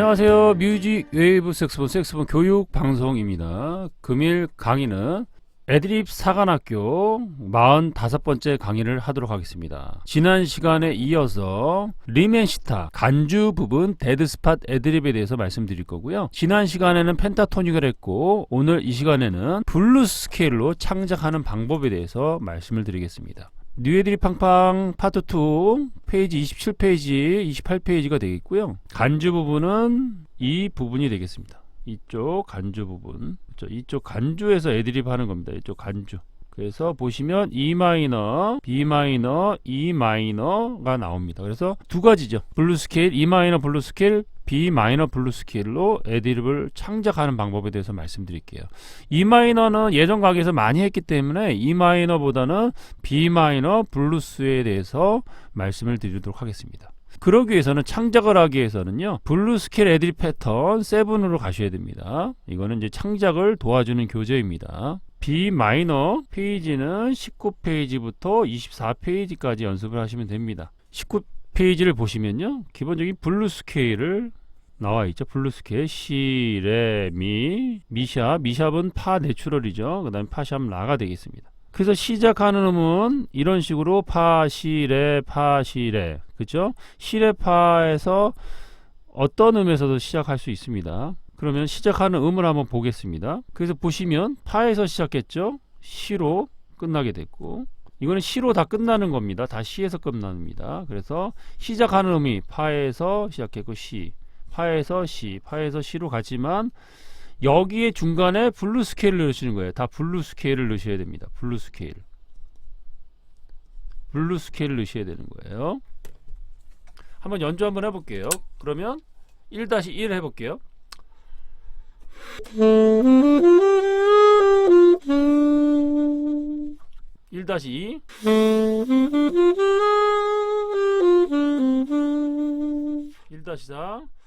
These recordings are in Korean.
안녕하세요. 뮤직 웨이브 색스폰 색스폰 교육 방송입니다. 금일 강의는 애드립 사관학교 45번째 강의를 하도록 하겠습니다. 지난 시간에 이어서 리멘시타 간주 부분 데드스팟 애드립에 대해서 말씀드릴 거고요. 지난 시간에는 펜타토닉을 했고 오늘 이 시간에는 블루스 스케일로 창작하는 방법에 대해서 말씀을 드리겠습니다. 뉴에드리 팡팡 파트 2 페이지 27페이지 28페이지가 되겠고요 간주 부분은 이 부분이 되겠습니다 이쪽 간주 부분 그렇죠? 이쪽 간주에서 애드립 하는 겁니다 이쪽 간주 그래서 보시면 E 마이너, B 마이너, E 마이너가 나옵니다. 그래서 두 가지죠. 블루 스케일, E 마이너 블루 스케일, B 마이너 블루 스케일로 애드립을 창작하는 방법에 대해서 말씀드릴게요. E 마이너는 예전 강의에서 많이 했기 때문에 E 마이너보다는 B 마이너 블루스에 대해서 말씀을 드리도록 하겠습니다. 그러기 위해서는 창작을 하기 위해서는요 블루 스케일 애드립 패턴 7으로 가셔야 됩니다. 이거는 이제 창작을 도와주는 교재입니다. B 마이너 페이지는 19페이지부터 24페이지까지 연습을 하시면 됩니다. 19페이지를 보시면요. 기본적인 블루 스케일을 나와 있죠. 블루 스케일 시, 레, 미, 미샵. 미샵은 파 내추럴이죠. 그 다음에 파샵 라가 되겠습니다. 그래서 시작하는 음은 이런 식으로 파, 시, 레, 파, 시, 레. 그죠? 시, 레, 파에서 어떤 음에서도 시작할 수 있습니다. 그러면 시작하는 음을 한번 보겠습니다. 그래서 보시면 파에서 시작했죠. 시로 끝나게 됐고 이거는 시로 다 끝나는 겁니다. 다 시에서 끝납니다. 그래서 시작하는 음이 파에서 시작했고 시, 파에서 시, 파에서 시로 가지만 여기에 중간에 블루 스케일을 넣으시는 거예요. 다 블루 스케일을 넣으셔야 됩니다. 블루 스케일. 블루 스케일을 넣으셔야 되는 거예요. 한번 연주 한번 해볼게요. 그러면 1-1 해볼게요. 1-2 1-4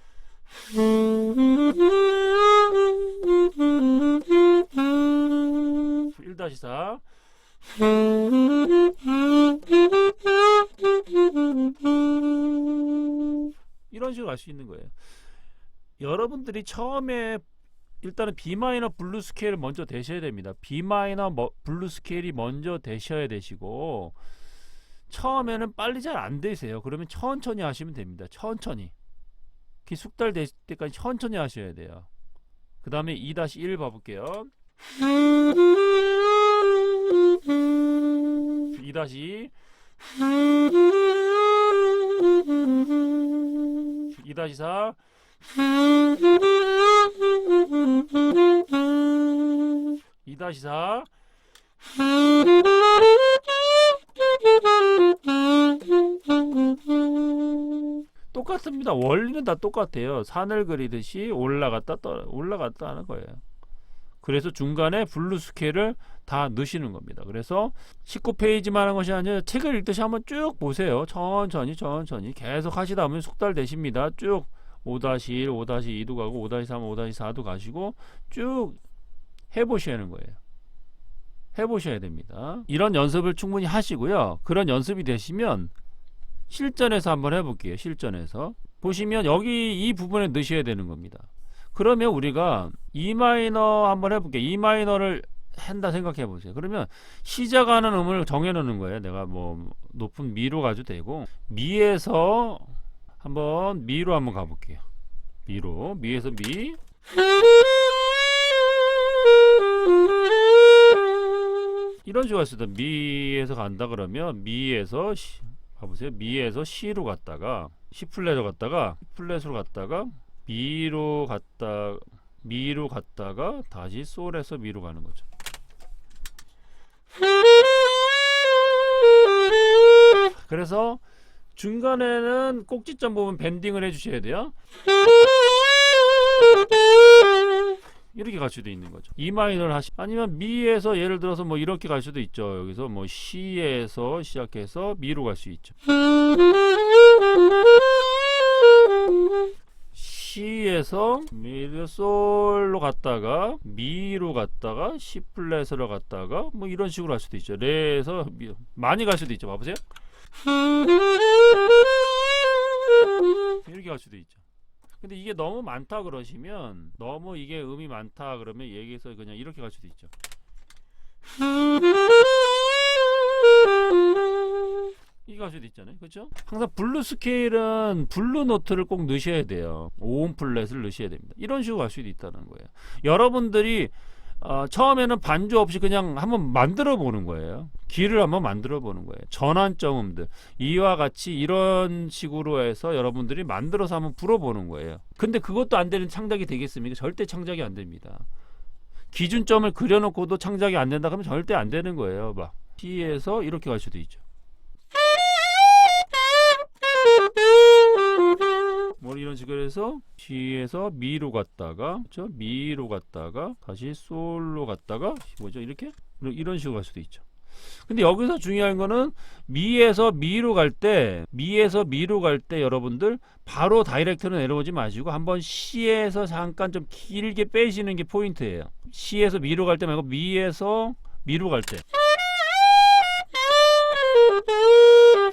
1-4 이런 식으로 갈수 있는 거예요. 여러분들이 처음에 일단은 B 마이너 블루 스케일을 먼저 되셔야 됩니다. B 마이너 뭐- 블루 스케일이 먼저 되셔야 되시고 처음에는 빨리 잘 안 되세요. 그러면 천천히 하시면 됩니다. 천천히. 그 숙달 될 때까지 천천히 하셔야 돼요. 그 다음에 2-1 봐볼게요. 2-2 2-4 2-4 똑같습니다. 원리는 다 똑같아요. 산을 그리듯이 올라갔다 떨어 올라갔다 하는 거예요. 그래서 중간에 블루 스케일을 다 넣으시는 겁니다. 그래서 19페이지만 하는 것이 아니라 책을 읽듯이 한번 쭉 보세요. 천천히 천천히 계속 하시다 보면 숙달되십니다. 쭉 5-1, 5-2도 가고 5-3, 5-4도 가시고 쭉 해보시는 거예요. 해보셔야 됩니다. 이런 연습을 충분히 하시고요. 그런 연습이 되시면 실전에서 한번 해볼게요. 실전에서 보시면 여기 이 부분에 넣으셔야 되는 겁니다. 그러면 우리가 E 마이너 한번 해볼게요. E 마이너를 한다 생각해 보세요. 그러면 시작하는 음을 정해 놓는 거예요. 내가 뭐 높은 미로 가도 되고 미에서 한번 미로 한번 가볼게요. 미로 미에서 미 이런 식으로 했을 때 미에서 간다 그러면 미에서 시, 봐보세요. 미에서 C로 갔다가 C 플랫으로 갔다가 C 플랫으로 갔다가 미로 갔다 미로 갔다가 다시 솔에서 미로 가는 거죠. 그래서 중간에는 꼭지점 부분 밴딩을 해주셔야 돼요. 이렇게 갈 수도 있는 거죠. E 마이너를 하시 아니면 미에서 예를 들어서 뭐 이렇게 갈 수도 있죠. 여기서 뭐 C에서 시작해서 미로 갈 수 있죠. C에서 미로 솔로 갔다가 미로 갔다가 C 플랫으로 갔다가 뭐 이런 식으로 할 수도 있죠. 레에서 미, 많이 갈 수도 있죠. 봐보세요. 이렇게 갈 수도 있죠. 근데 이게 너무 많다 그러시면 너무 이게 음이 많다 그러면 얘기해서 그냥 이렇게 갈 수도 있죠. 이갈 수도 있잖아요. 그렇죠? 항상 블루 스케일은 블루 노트를 꼭 넣으셔야 돼요. 5음 플랫을 넣으셔야 됩니다. 이런 식으로 갈 수도 있다는 거예요. 여러분들이 어, 처음에는 반주 없이 그냥 한번 만들어 보는 거예요. 길을 한번 만들어 보는 거예요. 전환점 음들 이와 같이 이런 식으로 해서 여러분들이 만들어서 한번 불어보는 거예요. 근데 그것도 안 되는 창작이 되겠습니까? 절대 창작이 안 됩니다. 기준점을 그려놓고도 창작이 안 된다 그러면 절대 안 되는 거예요. 막 C에서 이렇게 갈 수도 있죠. 뭐 이런 식으로 해서 C에서 미로 갔다가 그렇죠? 미로 갔다가 다시 솔로 갔다가 뭐죠? 이렇게 이런 식으로 갈 수도 있죠. 근데 여기서 중요한 거는 미에서 미로 갈 때 미에서 미로 갈 때 여러분들 바로 다이렉트로 내려오지 마시고 한번 C에서 잠깐 좀 길게 빼시는 게 포인트예요. C에서 미로 갈 때 말고 미에서 미로 갈 때.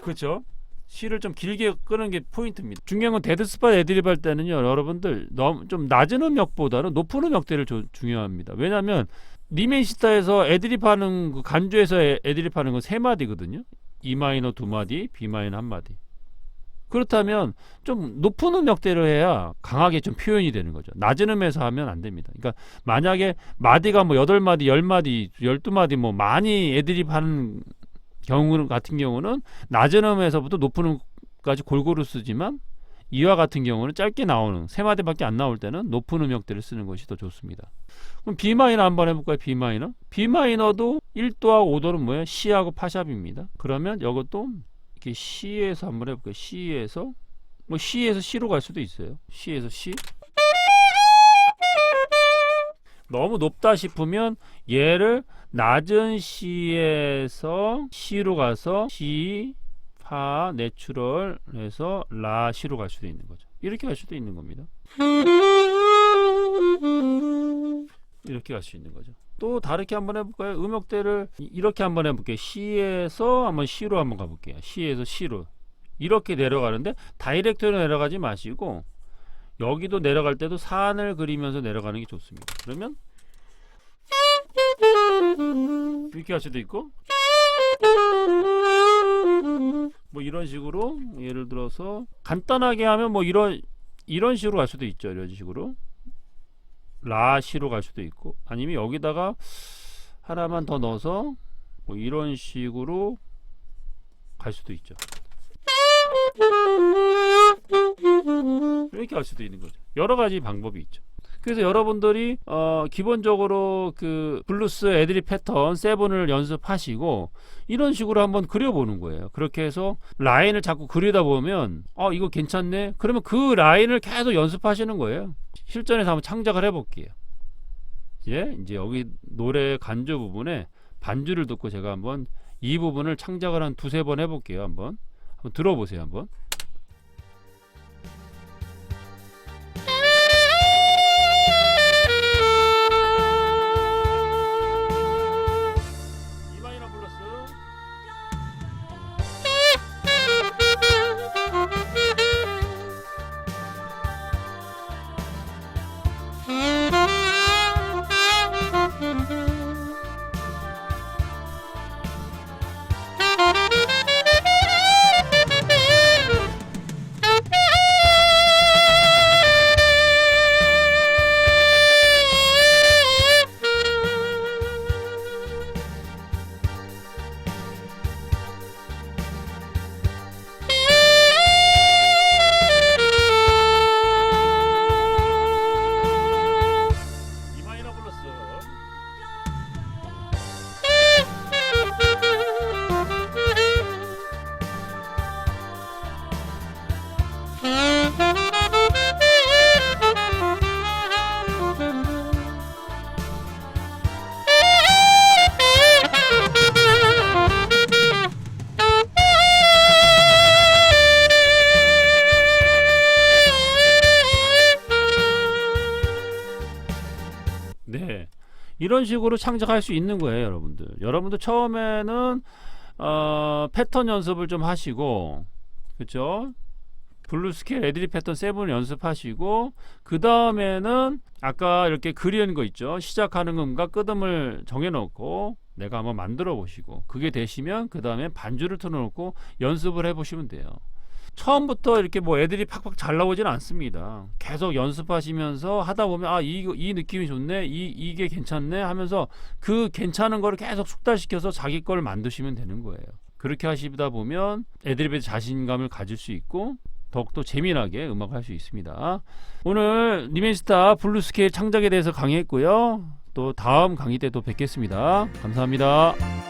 그렇죠? C를 좀 길게 끄는 게 포인트입니다. 중요한 건 데드 스팟 애드립 할 때는요, 여러분들 너무 좀 낮은 음역보다는 높은 음역대를 조- 중요합니다. 왜냐하면 리멘시타에서 애드립 하는 그 간주에서 애- 애드립 하는 건 세 마디거든요. E 마이너 두 마디, B 마이너 한 마디. 그렇다면 좀 높은 음역대를 해야 강하게 좀 표현이 되는 거죠. 낮은 음에서 하면 안 됩니다. 그러니까 만약에 마디가 뭐 여덟 마디, 열 마디, 열두 마디 뭐 많이 애드립 하는 경우 같은 경우는 낮은 음에서부터 높은 음까지 골고루 쓰지만 이와 같은 경우는 짧게 나오는 세 마디밖에 안 나올 때는 높은 음역대를 쓰는 것이 더 좋습니다. 그럼 B 마이너 한번 해볼까요? B 마이너. B 마이너도 1도하고 5도는 뭐예요? C하고 파샵입니다. 그러면 이것도 이렇게 C에서 한번 해볼까요? C에서 뭐 C에서 C로 갈 수도 있어요. C에서 C. 너무 높다 싶으면 얘를 낮은 C에서 C로 가서 C, 파, 내추럴 해서 라, C로 갈 수도 있는 거죠. 이렇게 갈 수도 있는 겁니다. 이렇게 갈 수 있는 거죠. 또 다르게 한번 해볼까요? 음역대를 이- 이렇게 한번 해볼게요. C에서 한번 C로 한번 가볼게요. C에서 C로 이렇게 내려가는데 다이렉트로 내려가지 마시고 여기도 내려갈 때도 산을 그리면서 내려가는 게 좋습니다. 그러면 이렇게 할 수도 있고 뭐 이런 식으로 예를 들어서 간단하게 하면 뭐 이런 이런 식으로 갈 수도 있죠. 이런 식으로 라시로 갈 수도 있고 아니면 여기다가 하나만 더 넣어서 뭐 이런 식으로 갈 수도 있죠. 이렇게 할 수도 있는 거죠. 여러 가지 방법이 있죠. 그래서 여러분들이 어 기본적으로 그 블루스 애드립 패턴 세븐을 연습하시고 이런 식으로 한번 그려보는 거예요. 그렇게 해서 라인을 자꾸 그리다 보면 어 이거 괜찮네. 그러면 그 라인을 계속 연습하시는 거예요. 실전에서 한번 창작을 해볼게요. 예, 이제 여기 노래 간주 부분에 반주를 듣고 제가 한번 이 부분을 창작을 한 두세 번 해볼게요. 한번 한번 들어보세요. 한번. 네. 이런 식으로 창작할 수 있는 거예요, 여러분들. 여러분들 처음에는 어, 패턴 연습을 좀 하시고, 그렇죠? 블루 스케일 애드립 패턴 7 연습하시고 그 다음에는 아까 이렇게 그리는 거 있죠. 시작하는 음과 끄듬을 정해놓고 내가 한번 만들어 보시고 그게 되시면 그 다음에 반주를 틀어놓고 연습을 해보시면 돼요. 처음부터 이렇게 뭐 애들이 팍팍 잘 나오진 않습니다. 계속 연습하시면서 하다 보면 아, 이, 이 느낌이 좋네, 이, 이게 괜찮네 하면서 그 괜찮은 거를 계속 숙달시켜서 자기 걸 만드시면 되는 거예요. 그렇게 하시다 보면 애드립에 자신감을 가질 수 있고 더욱더 재미나게 음악을 할 수 있습니다. 오늘 니맨스타 블루스케일 창작에 대해서 강의했고요. 또 다음 강의 때 또 뵙겠습니다. 감사합니다.